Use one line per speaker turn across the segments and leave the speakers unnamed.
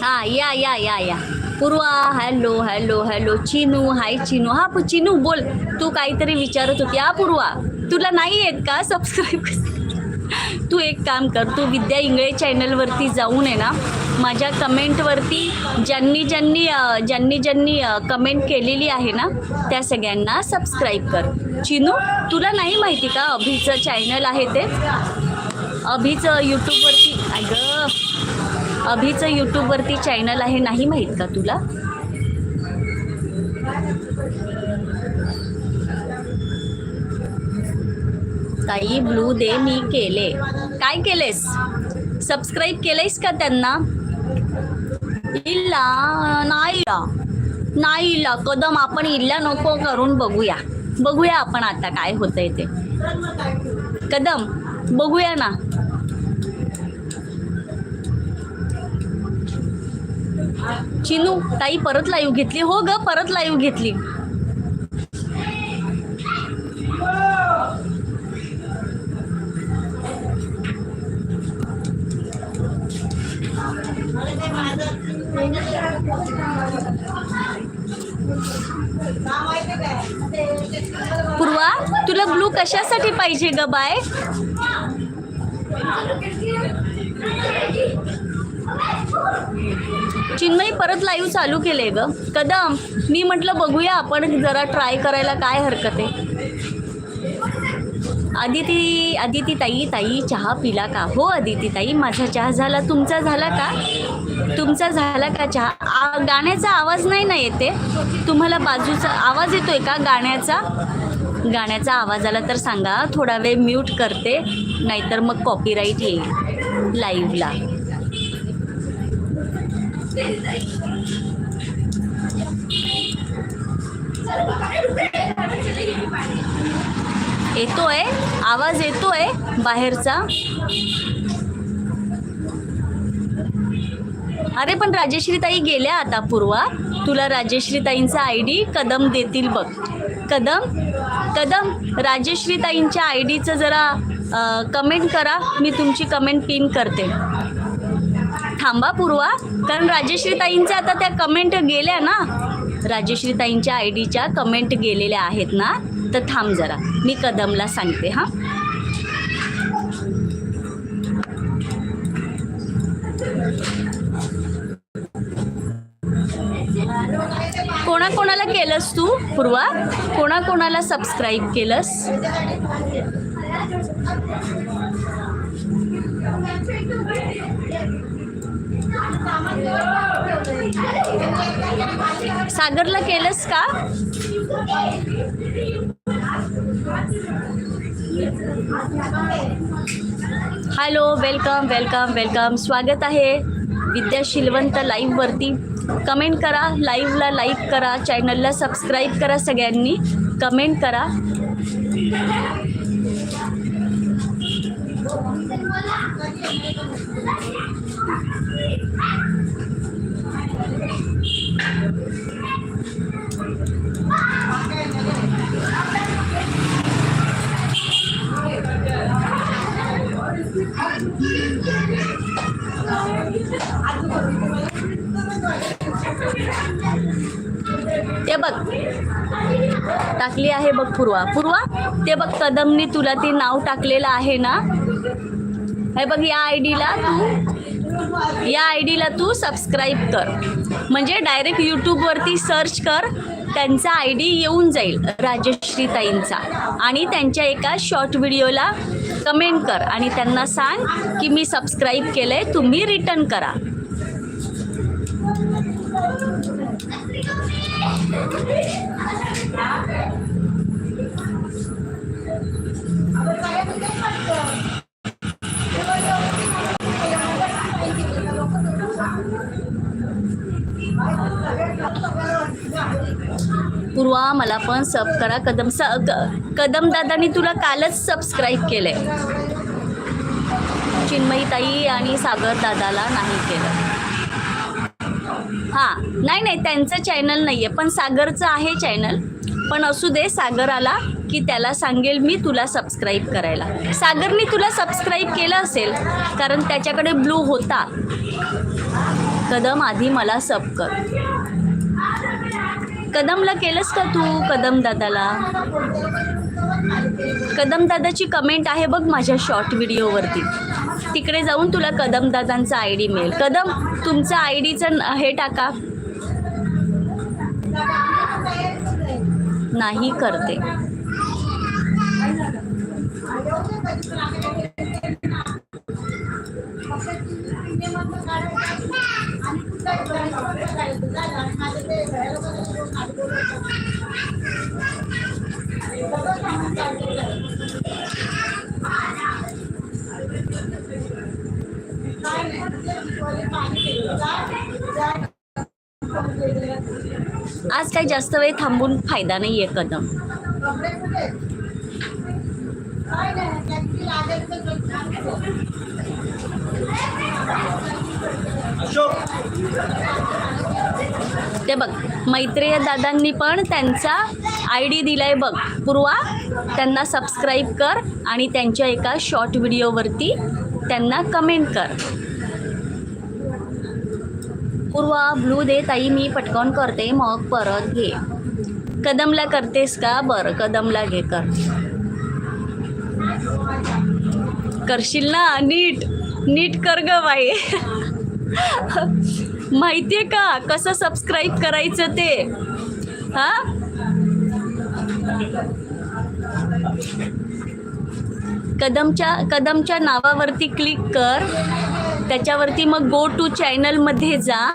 हा या या या या. Purva hello hello hello Chinu hi Chinu. हा पु- चिनू बोल. तू काहीतरी विचारत होती. हा पूर्वा तुला नाही येत का सबस्क्राईब तू एक काम कर तू विद्या इंगळे चॅनलवरती जाऊन आहे ना. माझ्या कमेंटवरती ज्यांनी ज्यांनी ज्यांनी ज्यांनी कमेंट केलेली आहे ना त्या सगळ्यांना सबस्क्राईब कर. चिनू तुला नाही माहिती का अभिचं चॅनल आहे ते? अभिचं यूट्यूबवरती अगं अभिचं यूट्यूबवरती चॅनल आहे नाही माहीत का तुला? ताई ब्लू दे मी केले. काय केलेस? सबस्क्राईब केलेस का त्यांना? इल्ला नाही नाही कदम आपण इल्ला नको करून बघूया. बघूया आपण आता काय होतंय ते. कदम बघूया ना. चिनू ताई परत लाईव्ह घेतली. हो ग परत लाईव्ह घेतली. पूर्वा तुला ब्लू कशासाठी पाहिजे ग बाय? चिन्मयी परत लाईव्ह चालू केले ग. कदम मी म्हटलं बघूया आपण जरा ट्राय करायला काय हरकत आहे. आदिती आदिती ताई ताई चहा पिला का? हो आदिती ताई माझा चहा झाला. तुमचा झाला का? तुमचा झाला का चहा? आ, गाण्याचा आवाज नाही ना येते. तुम्हाला बाजूचा आवाज येतोय का गाण्याचा? गाण्याचा आवाज आला तर सांगा. थोडा वेळ म्यूट करते. नाहीतर मग कॉपीराईट येईल लाईव्हला येतोय आवाज येतोय बाहेरचा. अरे पण राजेश्रीताई गेल्या आता पूर्वा. तुला राजेश्रीताईंचा आय डी कदम देतील बघ. कदम कदम राजेश्रीताईंच्या आय डीचं जरा कमेंट करा. मी तुमची कमेंट पिन करते. थांबा पूर्वा. कारण राजेश्रीताईंच्या आता त्या कमेंट गेल्या ना. राजेश्रीताईंच्या आय डीच्या कमेंट गेलेल्या आहेत ना. तर थांब जरा. मी कदमला सांगते हां. कोणाकोणाला केलंस तू पूर्वा? कोणाकोणाला सबस्क्राईब केलंस? सागरला केलंस का? हॅलो वेलकम वेलकम वेलकम स्वागत आहे विद्या शिलवंत लाईव्हवरती कमेंट करा लाईव्हला लाईक करा चॅनलला सबस्क्राईब करा सगळ्यांनी. कमेंट करा. ते बघ. टाकली आहे बघ पूर्वा. पूर्वा ते बघ कदमनी तुला ते नाव टाकलेलं आहे ना? हे बघ या आय डीला तू या आय डीला तू सबस्क्राईब कर. म्हणजे डायरेक्ट यूट्यूबवरती सर्च कर त्यांचा आय डी येऊन जाईल राजश्रीताईंचा. आणि त्यांच्या एका शॉर्ट व्हिडिओला कमेंट कर आणि त्यांना सांग की मी सबस्क्राईब केलं आहे तुम्ही रिटर्न करा. ध्रुवा मला पण सब करा. कदम स कदम दादानी तुला कालच सबस्क्राईब केलंय. चिन्मयी ताई आणि सागर दादाला नाही केलं. हां नाही नाही त्यांचं चॅनल नाही आहे पण सागरचं आहे चॅनल पण असू दे सागर आला की त्याला सांगेल मी तुला सबस्क्राईब करायला. सागरनी तुला सबस्क्राईब केलं असेल कारण त्याच्याकडे ब्लू होता. कदम आधी मला सब कर. कदमला केलंस का तू कदम दादाला? कदम दादाची कमेंट आहे बघ माझ्या शॉर्ट व्हिडिओवरती तिकडे जाऊन तुला कदम दादांचा आय डी मिळेल. कदम तुमचं आय डीचं हे टाका. नाही करते. आज काही जास्त वेळ थांबून फायदा नाही आहे कदम ते बघ मैत्रेय दादांनी पण त्यांचा आय डी दिलाय बघ पूर्वा. त्यांना सबस्क्राईब कर आणि त्यांच्या एका शॉर्ट व्हिडिओवरती त्यांना कमेंट कर. पूर्वा ब्लू दे ताई मी पटकन करते मग परत घे. कदमला करतेस का? बरं कदमला घे कर. करशील ना? नीट नीट कर ग बाई. माहितीये का? कसं सबस्क्राईब करायचं ते? हा? कदमच्या कदमच्या नावावरती क्लिक कर. त्याच्यावरती मग गो टू चॅनलमध्ये जा.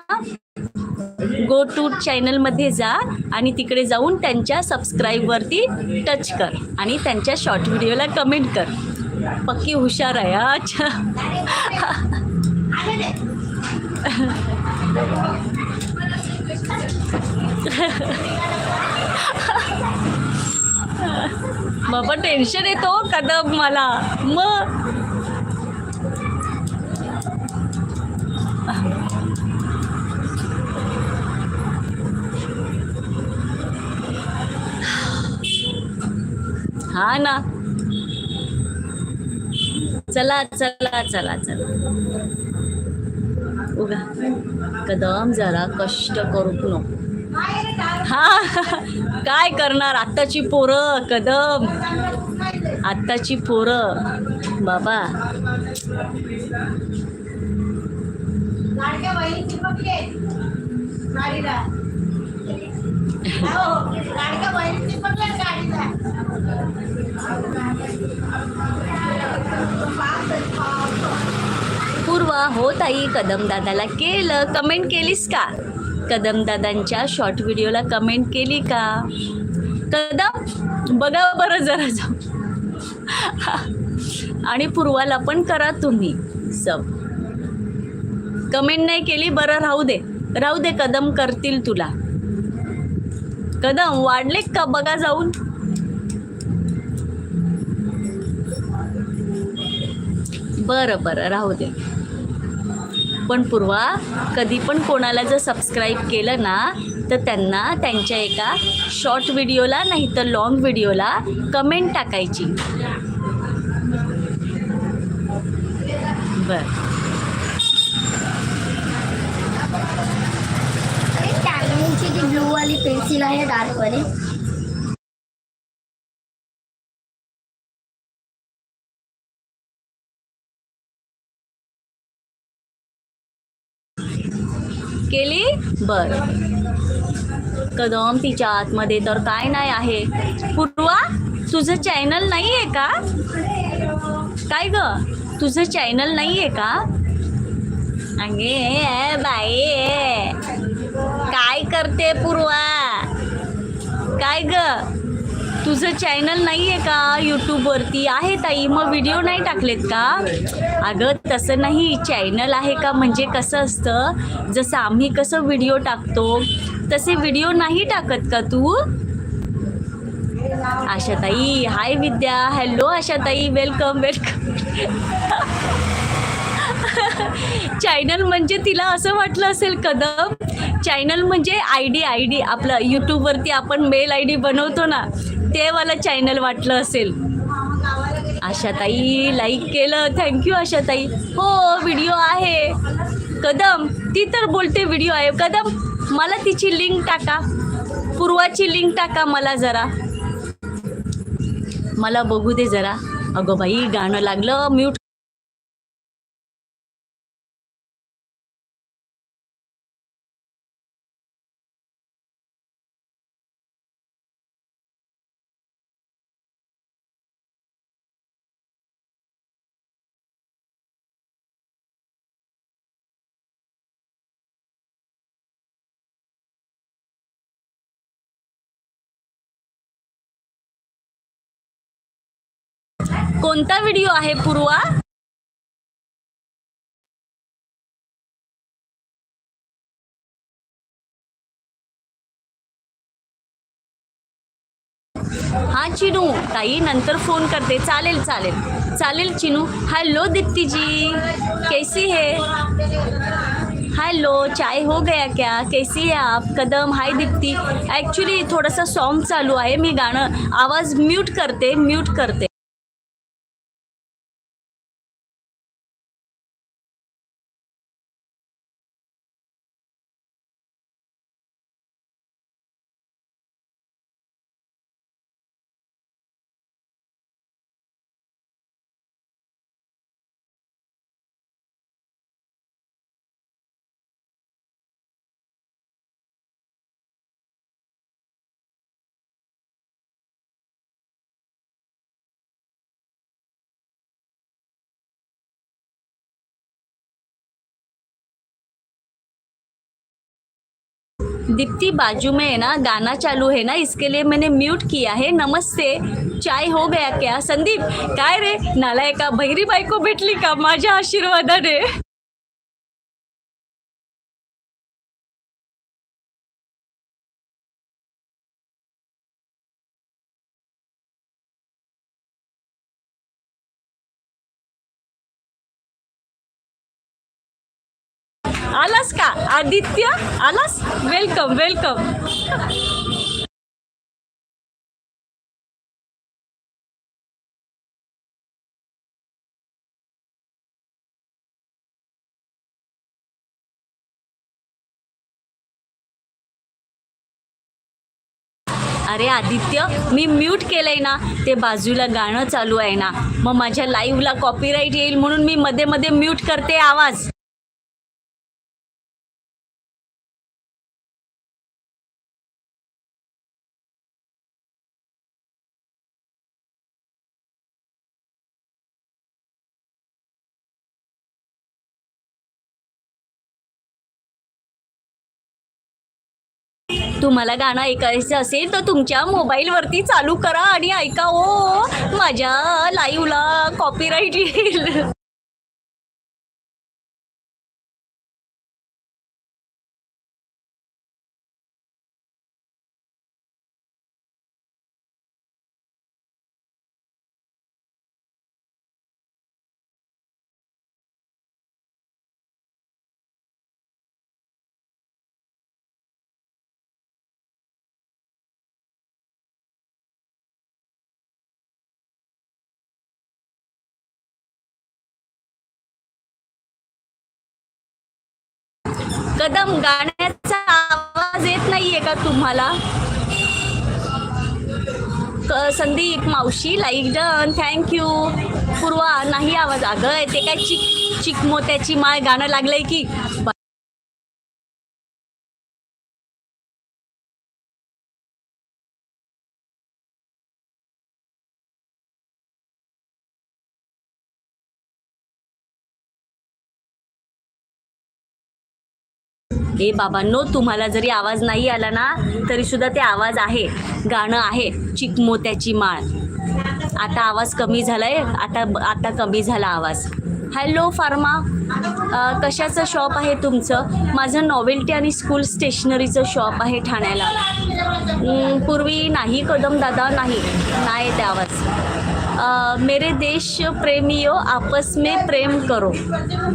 गो टू चॅनलमध्ये जा आणि तिकडे जाऊन त्यांच्या सबस्क्राईबवरती टच कर आणि त्यांच्या शॉर्ट व्हिडिओला कमेंट कर. पक्की हुशार आहे अच्छा. बाबा टेन्शन येतो कदम मला. मग. हा ना. चला चला चला चला. बघा कदम जरा कष्ट करू नको हा काय करणार? आत्ताची पोरं कदम. आत्ताची पोरं. बाबा.
लाडक्या हो,
पूर्वा हो ताई कदमदादाला केलं. कमेंट केलीस का? कदमदादांच्या शॉर्ट व्हिडिओला कमेंट केली का? कदम? बघा बरं जरा जाऊ. आणि पूर्वाला पण करा तुम्ही. सब. कमेंट नाही केली बरं राहू दे. राहू दे कदम करतील तुला. कदम वाढले का बघा जाऊन? बरं बरं राहू दे. पण पूर्वा कधी पण कोणाला जर सबस्क्राईब केलं ना तर त्यांना त्यांच्या एका शॉर्ट व्हिडिओला नाही तर लॉंग व्हिडिओला कमेंट टाकायची. बर.
जी ब्लू वाली पेन्सिल आहे डार्क
बर. कदम तिच्या आतमध्ये तर काय नाही आहे. पूर्वा तुझं चॅनल नाही आहे का? काय ग? तुझं चॅनल नाही आहे का? अगे बाई काय करते पूर्वा? काय ग? तुझं चॅनल नाही आहे का यूट्यूबवरती आहे ताई. मग व्हिडिओ नाही टाकलेत का? अगं तसं नाही. चॅनल आहे का? म्हणजे कसं असतं? जसं आम्ही कसं व्हिडिओ टाकतो तसे व्हिडिओ नाही टाकत का तू? Ashatai. Hi Vidya. Hello Ashatai. Welcome welcome channel म्हणजे तिला असं वाटलं असेल कदम. चॅनल म्हणजे आय डी आय डी आपलं यूट्यूबवरती आपण मेल आय डी बनवतो ना. ते वाला चॅनल वाटलं असेल. आशाताई लाईक केलं. थँक्यू आशाताई. हो व्हिडिओ आहे. कदम ती तर बोलते व्हिडिओ आहे. कदम मला तिची लिंक टाका. पूर्वाची लिंक टाका मला जरा. मला बघू दे जरा. अगं बाई गाणं लागलं म्यूट कोणता व्हिडिओ आहे पूर्वा? हा चिनू, ताई नंतर फ़ोन करते. चालेल चालेल. चालेल, चिनू. हॅलो दीप्ती जी कैसी है? हेलो चाय हो गया क्या? कैसी है आप? कदम. हाय दीप्ती. ॲक्च्युली थोडंसं सॉन्ग चालू आहे. मी गाणं, आवाज़ म्यूट करते म्यूट करते. दीप्ति बाजू में है ना गाना चालू है ना इसके लिए मैंने म्यूट किया है। नमस्ते चाय हो गया क्या? संदीप काय रे? नालायका बहिरी बायको भेटली का? माझ्या आशीर्वादाने. आलास का? आदित्य आलास? वेलकम वेलकम अरे आदित्य मी म्यूट केलंय ना ते बाजूला गाणं चालू आहे ना. मग माझ्या लाईव्हला कॉपीराईट येईल म्हणून मी मध्ये मध्ये म्यूट करते आवाज. तुम्हाला गाणं ऐकायचं असेल तर तुमच्या मोबाईलवरती चालू करा आणि ऐका ओ माझ्या लाईव्हला कॉपीराईट येईल. कदम गाण्याचा आवाज येत नाहीये का तुम्हाला? संदीप मावशी लाईक डन थँक्यू पूर्वा नाही आवाज अगं ते काय? चिक चिक मोत्याची माय गाणं लागलंय की? ए बाबांनो तुम्हाला जरी आवाज नाही आला ना तरी सुद्धा ते आवाज आहे. गाणं आहे चिकमोत्याची माळ. आता आवाज कमी झालाय आता आता कमी झाला आवाज. Hello pharma. कशाचं शॉप आहे तुमचं? माझं नॉवेल्टी आणि स्कूल स्टेशनरीचं शॉप आहे ठाण्याला. पूर्वी नाही कदम दादा नाही. नाही ते आवाज. मेरे देश प्रेमियो आपस में प्रेम करो.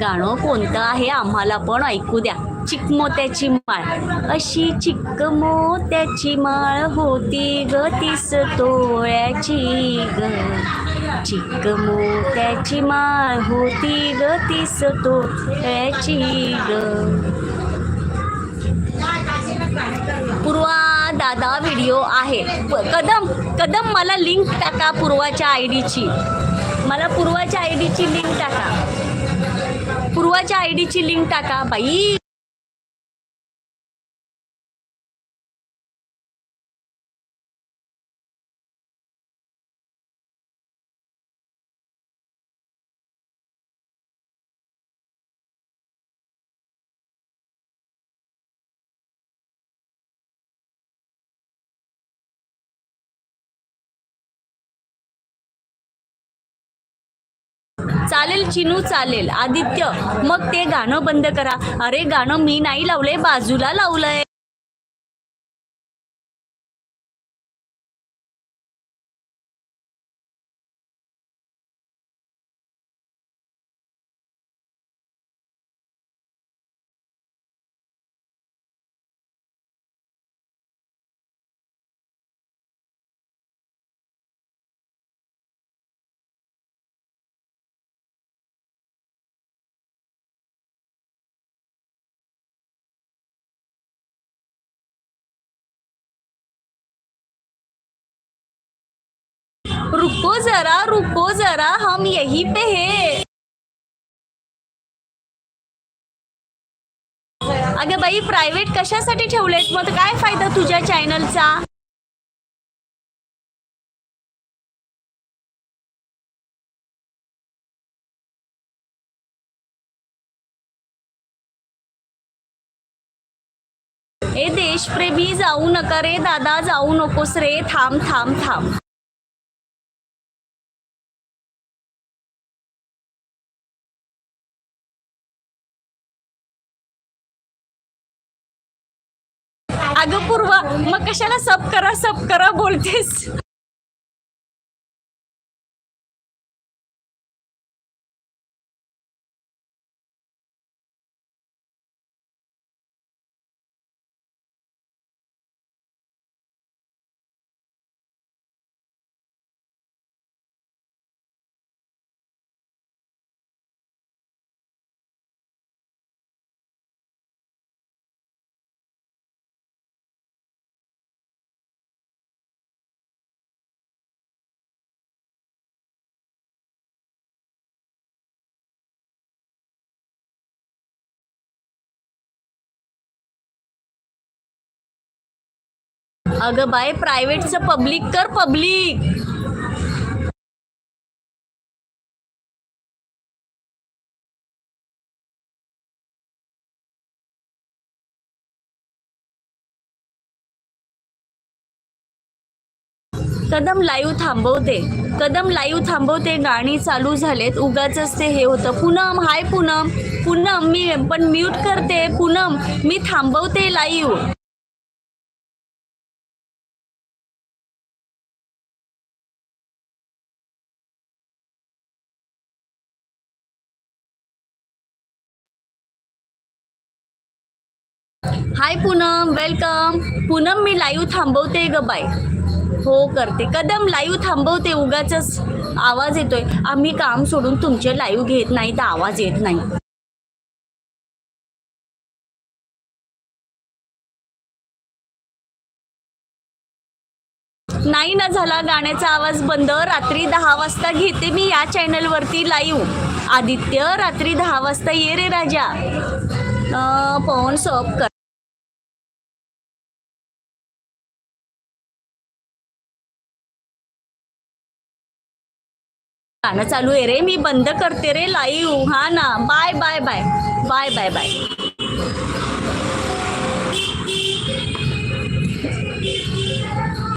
गाणं कोणतं आहे आम्हाला पण ऐकू द्या. चिकमोत्याची माळ. अशी चिकमोत्याची माळ होती ग तीस तोळ्याची ग. चिकमोत्याची माळ होती ग तीस तोळ्याची ग. दादा व्हिडिओ आहे. कदम कदम मला लिंक टाका पूर्वाच्या आय डीची मला पूर्वाच्या आय डीची लिंक टाका. पूर्वाच्या आय डीची लिंक टाका बाई. चालेल चिनू चालेल. आदित्य मग ते गाणं बंद करा. अरे गाणं मी नाही लावलंय बाजूला लावलंय. जरा रुको जरा हम यही पे है। अगं बाई प्रायव्हेट कशासाठी ठेवलेत? मग काय फायदा तुझ्या चॅनलचा ए देशप्रेमी जाऊ नका रे दादा जाऊ नकोस रे. थांब थांब थांब. अगं पूर्वा मग कशाला सब करा सब करा बोलतेस? अगं बाय प्रायव्हेटचं पब्लिक कर पब्लिक. कदम लाईव्ह थांबवते. कदम लाईव्ह थांबवते गाणी चालू झालेत. उगाच ते हे होतं. पूनम हाय पूनम. पूनम मी पण म्यूट करते. पूनम मी थांबवते live hi Poonam welcome Poonam मी लाईव्ह थांबवते ग बाय हो करते. कदम लाईव्ह थांबवते. उगाच आवाज येतोय. आम्ही काम सोडून तुमचे लाईव्ह घेत नाही तर आवाज येत नाही. नाही ना झाला गाण्याचा आवाज बंद. रात्री दहा वाजता घेते मी या चॅनलवरती लाईव्ह आदित्य रात्री दहा वाजता ये रे राजा. अं, पवन सॉप कर गाणं चालू आहे रे मी बंद करते रे लाईव्ह. हा ना. Bye bye bye. Bye bye bye.